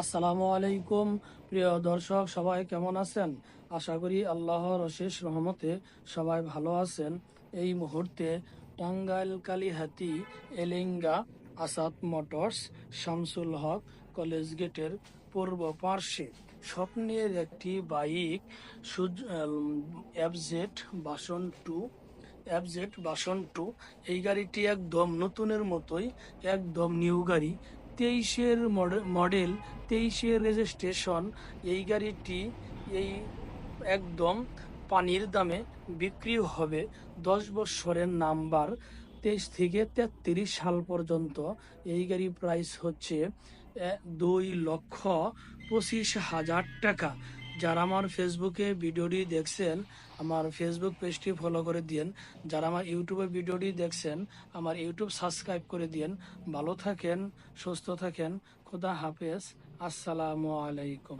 আসসালামু আলাইকুম, প্রিয় দর্শক, সবাই কেমন আছেন? আশা করি আল্লাহর অশেষ রহমতে সবাই ভালো আছেন। এই মুহূর্তে টাঙ্গাইল কালীহাতি এলেঙ্গা আসাদ মোটরস শামসুল হক কলেজ গেটের পূর্ব পার্শ্বে স্বপ্নের একটি bike FZ version two FZ version two. এই গাড়িটি একদম নতুনের মতোই, একদম নিউ গাড়ি। তেইশের মডেল তেইশের রেজিস্ট্রেশন, এই গাড়িটি এই একদম পানির দামে বিক্রি হবে দশ বছরের নাম্বার। তেইশ থেকে তেত্রিশ সাল পর্যন্ত এই গাড়ির প্রাইস হচ্ছে দুই লক্ষ পঁচিশ হাজার টাকা। যারা আমার ফেসবুকে ভিডিওটি দেখছেন, আমার ফেসবুক পেজটি ফলো করে দিন যারা আমার ইউটিউবে ভিডিওটি দেখছেন, আমার ইউটিউব সাবস্ক্রাইব করে দিন ভালো থাকেন, সুস্থ থাকেন। খোদা হাফেজ। আসসালামু আলাইকুম।